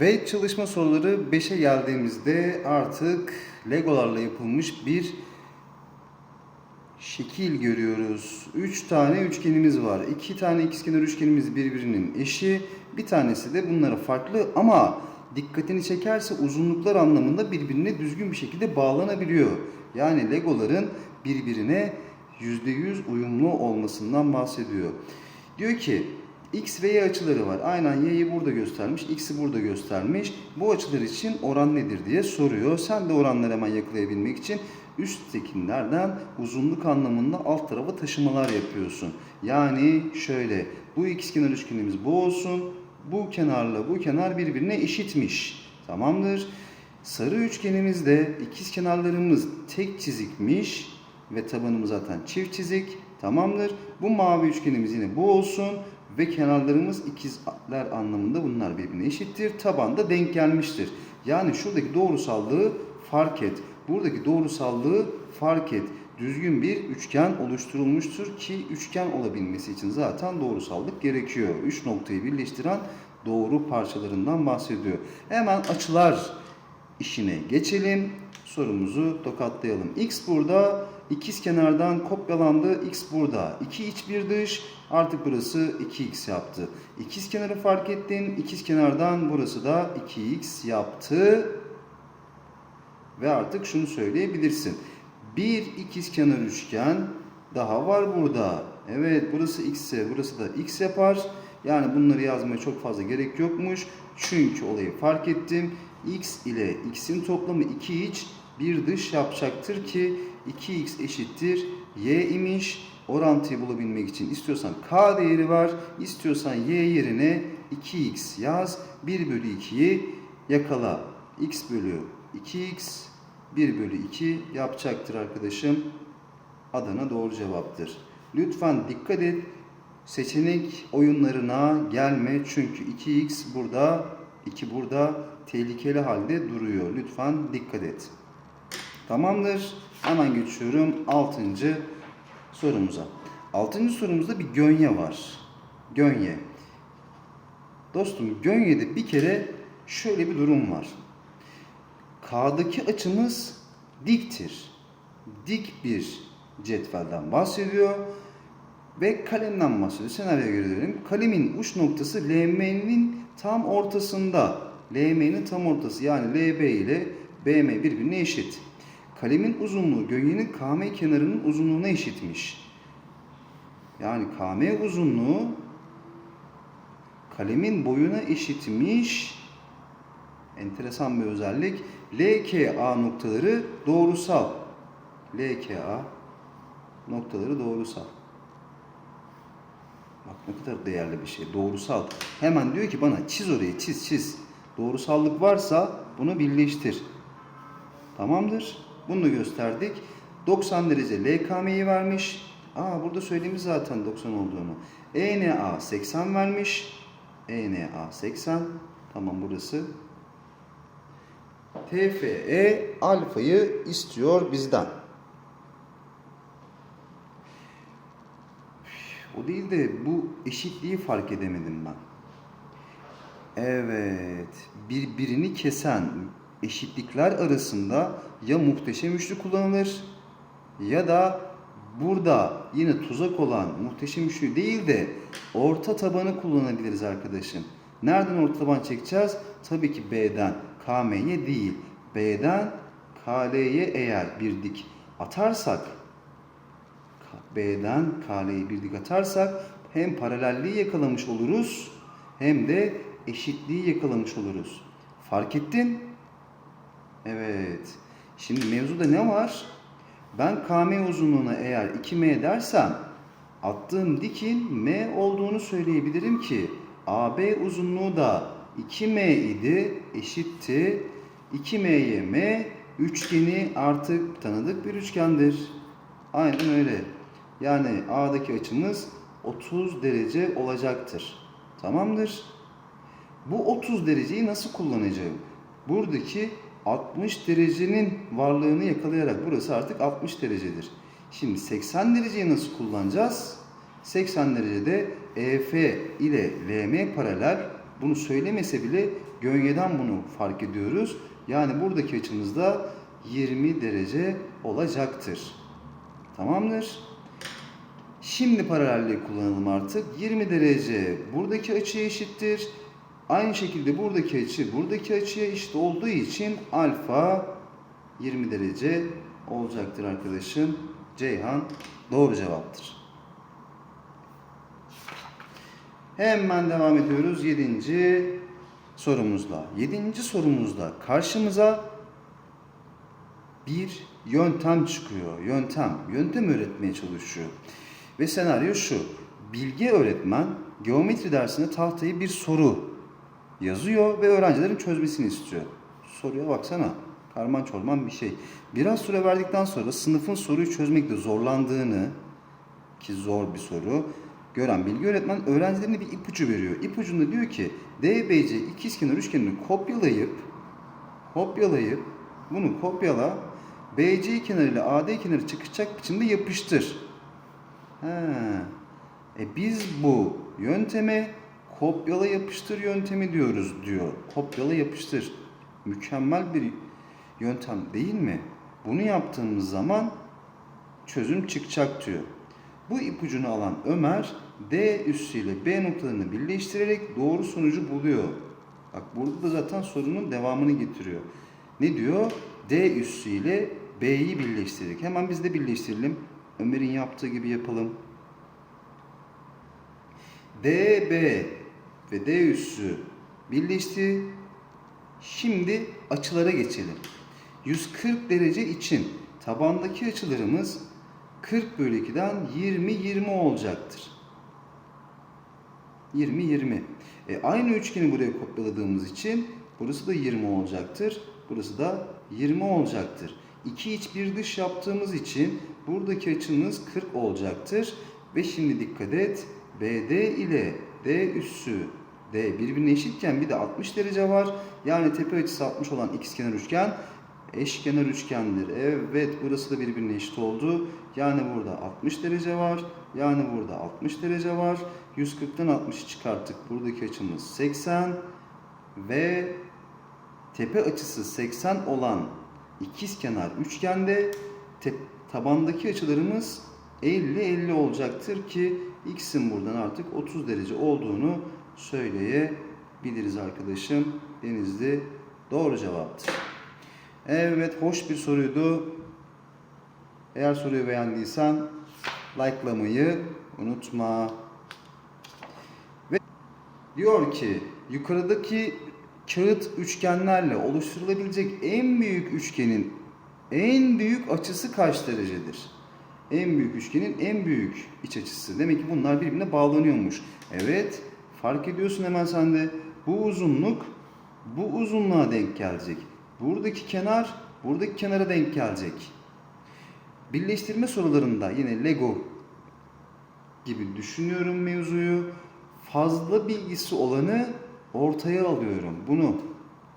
Ve çalışma soruları 5'e geldiğimizde artık legolarla yapılmış bir şekil görüyoruz. 3 tane üçgenimiz var. 2 tane ikizkenar üçgenimiz birbirinin eşi. Bir tanesi de bunlara farklı ama dikkatini çekerse uzunluklar anlamında birbirine düzgün bir şekilde bağlanabiliyor. Yani legoların birbirine %100 uyumlu olmasından bahsediyor. Diyor ki X ve Y açıları var. Aynen Y'yi burada göstermiş, X'i burada göstermiş. Bu açılar için oran nedir diye soruyor. Sen de oranları hemen yakalayabilmek için üsttekilerden uzunluk anlamında alt tarafa taşımalar yapıyorsun. Yani şöyle bu ikizkenar üçgenimiz bu olsun. Bu kenarla bu kenar birbirine eşitmiş. Tamamdır. Sarı üçgenimizde ikiz kenarlarımız tek çizikmiş ve tabanımız zaten çift çizik. Tamamdır. Bu mavi üçgenimiz yine bu olsun ve kenarlarımız ikizler anlamında bunlar birbirine eşittir. Taban da denk gelmiştir. Yani şuradaki doğrusallığı fark et. Buradaki doğrusallığı fark et. Düzgün bir üçgen oluşturulmuştur ki üçgen olabilmesi için zaten doğrusallık gerekiyor. Üç noktayı birleştiren doğru parçalarından bahsediyor. Hemen açılar işine geçelim. Sorumuzu tokatlayalım. X burada ikiz kenardan kopyalandı. X burada. 2 iç bir dış. Artık burası 2x yaptı. İkiz kenarı fark ettin. İkiz kenardan burası da 2x yaptı. Ve artık şunu söyleyebilirsin. Bir ikiz kenar üçgen daha var burada. Evet burası x ise burası da x yapar. Yani bunları yazmaya çok fazla gerek yokmuş. Çünkü olayı fark ettim. X ile x'in toplamı 2 iç bir dış yapacaktır ki 2x eşittir y imiş. Orantıyı bulabilmek için istiyorsan k değeri var. istiyorsan y yerine 2x yaz. 1 bölü 2'yi yakala. x bölü 2x 1 bölü 2 yapacaktır arkadaşım. Adana doğru cevaptır. Lütfen dikkat et. Seçenek oyunlarına gelme. Çünkü 2x burada, 2 burada tehlikeli halde duruyor. Lütfen dikkat et. Tamamdır. Hemen geçiyorum 6. sorumuza. 6. sorumuzda bir gönye var. Gönye. Dostum gönyede bir kere şöyle bir durum var. K'daki açımız diktir. Dik bir cetvelden bahsediyor ve kalemden bahsediyor. Senaryoya göre dönelim. Kalemin uç noktası LM'nin tam ortasında. LM'nin tam ortası yani LB ile BM birbirine eşit. Kalemin uzunluğu gönyenin KM kenarının uzunluğuna eşitmiş. Yani KM uzunluğu kalemin boyuna eşitmiş. Enteresan bir özellik. LKA noktaları doğrusal. LKA noktaları doğrusal. Bak ne kadar değerli bir şey. Doğrusal. Hemen diyor ki bana çiz orayı çiz çiz. Doğrusallık varsa bunu birleştir. Tamamdır. Bunu da gösterdik. 90 derece LKM'yi vermiş. Aa burada söylediğimiz zaten 90 olduğunu. ENA 80 vermiş. ENA 80. Tamam burası. TFE alfayı istiyor bizden. O değil de bu eşitliği fark edemedim ben. Evet, birbirini kesen eşitlikler arasında ya muhteşem üçlü kullanılır ya da burada yine tuzak olan muhteşem üçlü değil de orta tabanı kullanabiliriz arkadaşım. Nereden orta taban çekeceğiz? Tabii ki B'den KM'ye değil. B'den KL'ye eğer bir dik atarsak B'den KL'ye bir dik atarsak hem paralelliği yakalamış oluruz hem de eşitliği yakalamış oluruz. Fark ettin? Evet. Şimdi mevzuda ne var? Ben KM uzunluğuna eğer 2M dersem attığım dikin M olduğunu söyleyebilirim ki AB uzunluğu da 2M idi eşitti 2M'ye M üçgeni artık tanıdık bir üçgendir. Aynen öyle. Yani A'daki açımız 30 derece olacaktır. Tamamdır. Bu 30 dereceyi nasıl kullanacağım? Buradaki 60 derecenin varlığını yakalayarak burası artık 60 derecedir. Şimdi 80 dereceyi nasıl kullanacağız? 80 derecede EF ile LM paralel bunu söylemese bile gönyeden bunu fark ediyoruz. Yani buradaki açımız da 20 derece olacaktır. Tamamdır. Şimdi paralelliği kullanalım artık. 20 derece buradaki açıya eşittir. Aynı şekilde buradaki açı buradaki açıya eşit olduğu için alfa 20 derece olacaktır arkadaşım. Ceyhan doğru cevaptır. Hemen devam ediyoruz 7. sorumuzla. 7. sorumuzda karşımıza bir yöntem çıkıyor. Yöntem. Yöntem öğretmeye çalışıyor. Ve senaryo şu. Bilge öğretmen geometri dersinde tahtaya bir soru yazıyor ve öğrencilerin çözmesini istiyor. Soruya baksana. Karman çorman bir şey. Biraz süre verdikten sonra sınıfın soruyu çözmekte zorlandığını ki zor bir soru gören bilgi öğretmen öğrencilerine bir ipucu veriyor. İpucunda diyor ki DBC ikizkenar üçgenini kopyalayıp kopyalayıp bunu kopyala BC kenarıyla AD kenarı çıkacak biçimde yapıştır. He. E biz bu yönteme kopyala yapıştır yöntemi diyoruz diyor. Kopyala yapıştır. Mükemmel bir yöntem değil mi? Bunu yaptığımız zaman çözüm çıkacak diyor. Bu ipucunu alan Ömer D üssüyle B noktalarını birleştirerek doğru sonucu buluyor. Bak burada da zaten sorunun devamını getiriyor. Ne diyor? D üssüyle B'yi birleştirdik. Hemen biz de birleştirelim. Ömer'in yaptığı gibi yapalım. DB ve D üssü birleşti. Şimdi açılara geçelim. 140 derece için tabandaki açılarımız 40 bölü 2'den 20 20 olacaktır. 20 20. E, aynı üçgeni buraya kopyaladığımız için burası da 20 olacaktır. Burası da 20 olacaktır. İki iç bir dış yaptığımız için buradaki açımız 40 olacaktır. Ve şimdi dikkat et. BD ile D üssü D birbirine eşitken bir de 60 derece var. Yani tepe açısı 60 olan ikizkenar üçgen eşkenar üçgendir. Evet burası da birbirine eşit oldu. Yani burada 60 derece var. Yani burada 60 derece var. 140'tan 60'ı çıkarttık. Buradaki açımız 80 ve tepe açısı 80 olan ikizkenar üçgende te- tabandaki açılarımız 50 50 olacaktır ki x'in buradan artık 30 derece olduğunu söyleyebiliriz arkadaşım. Denizli doğru cevaptır. Evet hoş bir soruydu. Eğer soruyu beğendiysen likelamayı unutma. Ve diyor ki yukarıdaki kağıt üçgenlerle oluşturulabilecek en büyük üçgenin en büyük açısı kaç derecedir? En büyük üçgenin en büyük iç açısı. Demek ki bunlar birbirine bağlanıyormuş. Evet, fark ediyorsun hemen sen de. Bu uzunluk bu uzunluğa denk gelecek. Buradaki kenar buradaki kenara denk gelecek. Birleştirme sorularında yine Lego gibi düşünüyorum mevzuyu. Fazla bilgisi olanı ortaya alıyorum. Bunu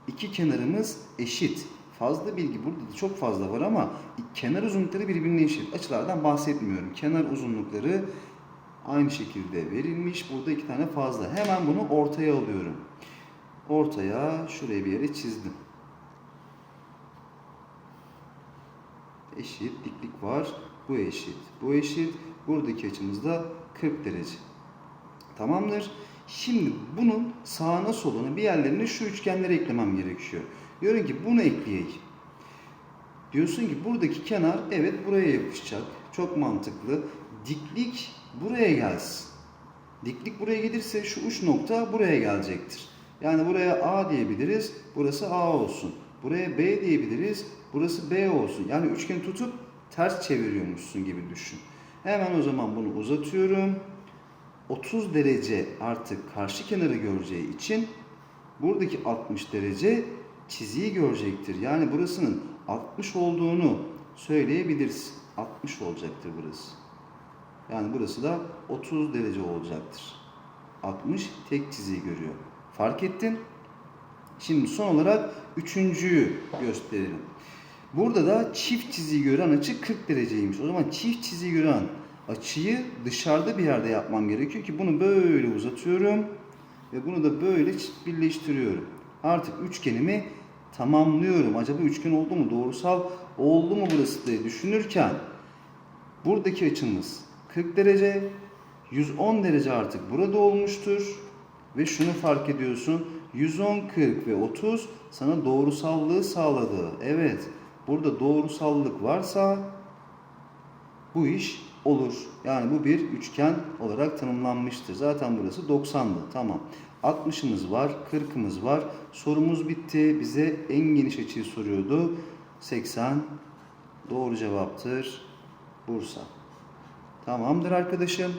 iki kenarımız eşit. Fazla bilgi burada da çok fazla var ama kenar uzunlukları birbirine eşit. Açılardan bahsetmiyorum. Kenar uzunlukları aynı şekilde verilmiş. Burada iki tane fazla. Hemen bunu ortaya alıyorum. Ortaya şuraya bir yere çizdim. Eşit diklik var. Bu eşit. Bu eşit. Buradaki açımız da 40 derece. Tamamdır. Şimdi bunun sağına soluna bir yerlerine şu üçgenleri eklemem gerekiyor. Diyorum ki bunu ekleyeyim. Diyorsun ki buradaki kenar evet buraya yapışacak. Çok mantıklı. Diklik buraya gelsin. Diklik buraya gelirse şu uç nokta buraya gelecektir. Yani buraya A diyebiliriz. Burası A olsun. Buraya B diyebiliriz. Burası B olsun. Yani üçgeni tutup ters çeviriyormuşsun gibi düşün. Hemen o zaman bunu uzatıyorum. 30 derece artık karşı kenarı göreceği için buradaki 60 derece çiziyi görecektir. Yani burasının 60 olduğunu söyleyebiliriz. 60 olacaktır burası. Yani burası da 30 derece olacaktır. 60 tek çiziyi görüyor. Fark ettin? Şimdi son olarak üçüncüyü gösterelim. Burada da çift çiziyi gören açı 40 dereceymiş. O zaman çift çiziyi gören açıyı dışarıda bir yerde yapmam gerekiyor ki bunu böyle uzatıyorum. ve bunu da böyle birleştiriyorum. Artık üçgenimi tamamlıyorum. Acaba üçgen oldu mu? Doğrusal oldu mu burası diye düşünürken buradaki açımız 40 derece, 110 derece artık burada olmuştur. Ve şunu fark ediyorsun. 110, 40 ve 30 sana doğrusallığı sağladı. Evet, burada doğrusallık varsa bu iş olur. Yani bu bir üçgen olarak tanımlanmıştır. Zaten burası 90'dı. Tamam. 60'ımız var, 40'ımız var. Sorumuz bitti. Bize en geniş açıyı soruyordu. 80 doğru cevaptır. Bursa. Tamamdır arkadaşım.